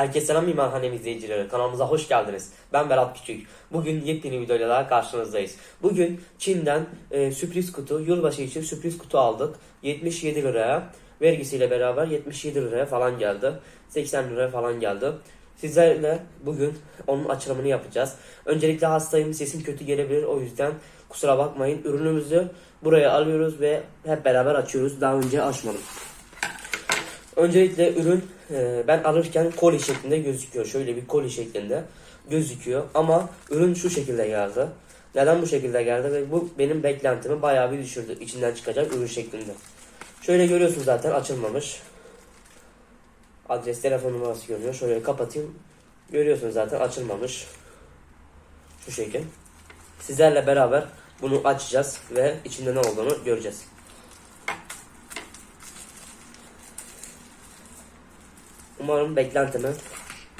Herkese selam İmanhanem izleyicileri. Kanalımıza hoş geldiniz. Ben Berat Küçük. Bugün yepyeni videoyla daha karşınızdayız. Bugün Çin'den e, sürpriz kutu, yılbaşı için sürpriz kutu aldık. 77 liraya. Vergisiyle beraber 77 liraya falan geldi. 80 liraya falan geldi. Sizlerle bugün onun açılımını yapacağız. Öncelikle hastayım, sesim kötü gelebilir. O yüzden kusura bakmayın. Ürünümüzü buraya alıyoruz ve hep beraber açıyoruz. Daha önce açmadım. Öncelikle ürün e, ben alırken koli şeklinde gözüküyor. Şöyle bir koli şeklinde gözüküyor. Ama ürün şu şekilde geldi. Neden bu şekilde geldi ve bu benim beklentimi bayağı bir düşürdü. İçinden çıkacak ürün şeklinde. Şöyle görüyorsunuz zaten açılmamış. Adres telefon numarası görünüyor. Şöyle kapatayım. Görüyorsunuz zaten açılmamış. Şu şekil. Sizlerle beraber bunu açacağız ve içinde ne olduğunu göreceğiz. Umarım beklentimi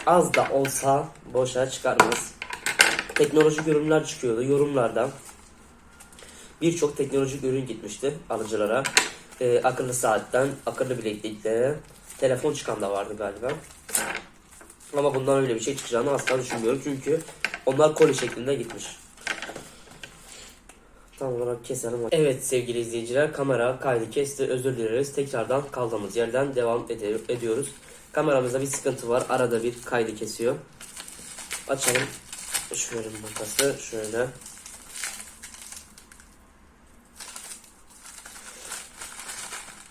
az da olsa boşa çıkarmaz. Teknolojik ürünler çıkıyordu yorumlardan. Birçok teknolojik ürün gitmişti alıcılara. Ee, akıllı saatten, akıllı bilekliklere, telefon çıkan da vardı galiba. Ama bundan öyle bir şey çıkacağını asla düşünmüyorum çünkü onlar koli şeklinde gitmiş. Tam olarak keselim. Evet sevgili izleyiciler kamera kaydı kesti özür dileriz. Tekrardan kaldığımız yerden devam ede- ediyoruz. Kameramızda bir sıkıntı var. Arada bir kaydı kesiyor. Açalım. Şöyle makası şöyle.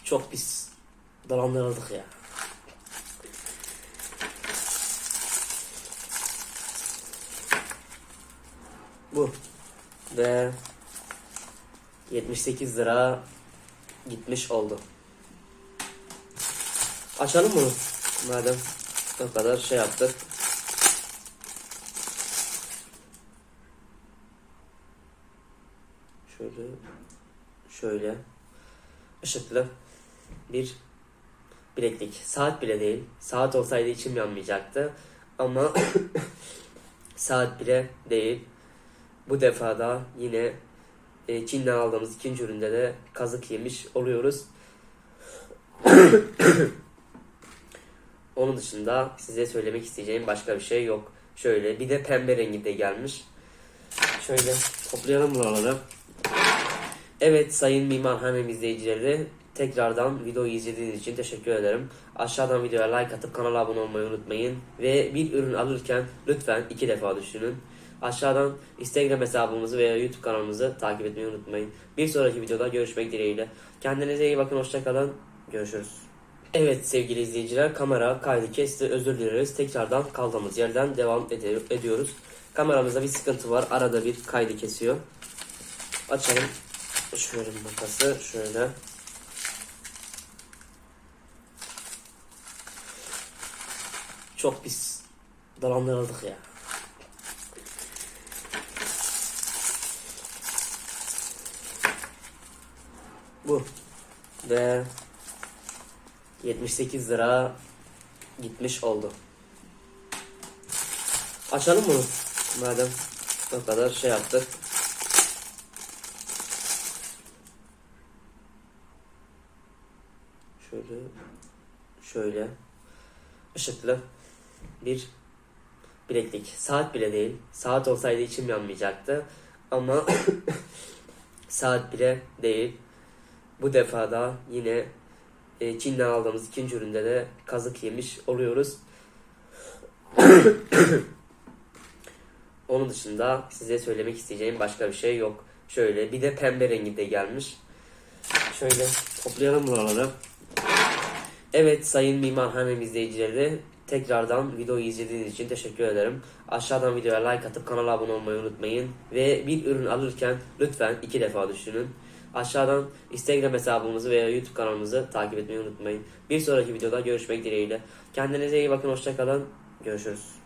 Çok pis dolandırıldık ya. Bu. Ve 78 lira gitmiş oldu. Açalım mı? Madem o kadar şey yaptık. Şöyle şöyle ışıklı bir bileklik. Saat bile değil. Saat olsaydı içim yanmayacaktı. Ama saat bile değil. Bu defa da yine e, Çin'den aldığımız ikinci üründe de kazık yemiş oluyoruz. Onun dışında size söylemek isteyeceğim başka bir şey yok. Şöyle bir de pembe rengi de gelmiş. Şöyle toplayalım buraları. Evet sayın Mimarhanem izleyicileri tekrardan videoyu izlediğiniz için teşekkür ederim. Aşağıdan videoya like atıp kanala abone olmayı unutmayın. Ve bir ürün alırken lütfen iki defa düşünün. Aşağıdan Instagram hesabımızı veya YouTube kanalımızı takip etmeyi unutmayın. Bir sonraki videoda görüşmek dileğiyle. Kendinize iyi bakın hoşçakalın. Görüşürüz. Evet sevgili izleyiciler kamera kaydı kesti özür dileriz. Tekrardan kaldığımız yerden devam ede- ediyoruz. Kameramızda bir sıkıntı var. Arada bir kaydı kesiyor. Açalım. Şöyle makası şöyle. Çok pis dolandırıldık ya. Bu. Ve 78 lira gitmiş oldu. Açalım bunu. Madem o kadar şey yaptık. Şöyle şöyle ışıklı bir bileklik. Saat bile değil. Saat olsaydı içim yanmayacaktı. Ama saat bile değil. Bu defa da yine e, Çin'den aldığımız ikinci üründe de kazık yemiş oluyoruz. Onun dışında size söylemek isteyeceğim başka bir şey yok. Şöyle bir de pembe rengi de gelmiş. Şöyle toplayalım buraları. Evet sayın Mimarhanem izleyicileri tekrardan videoyu izlediğiniz için teşekkür ederim. Aşağıdan videoya like atıp kanala abone olmayı unutmayın. Ve bir ürün alırken lütfen iki defa düşünün. Aşağıdan Instagram hesabımızı veya YouTube kanalımızı takip etmeyi unutmayın. Bir sonraki videoda görüşmek dileğiyle. Kendinize iyi bakın hoşçakalın. Görüşürüz.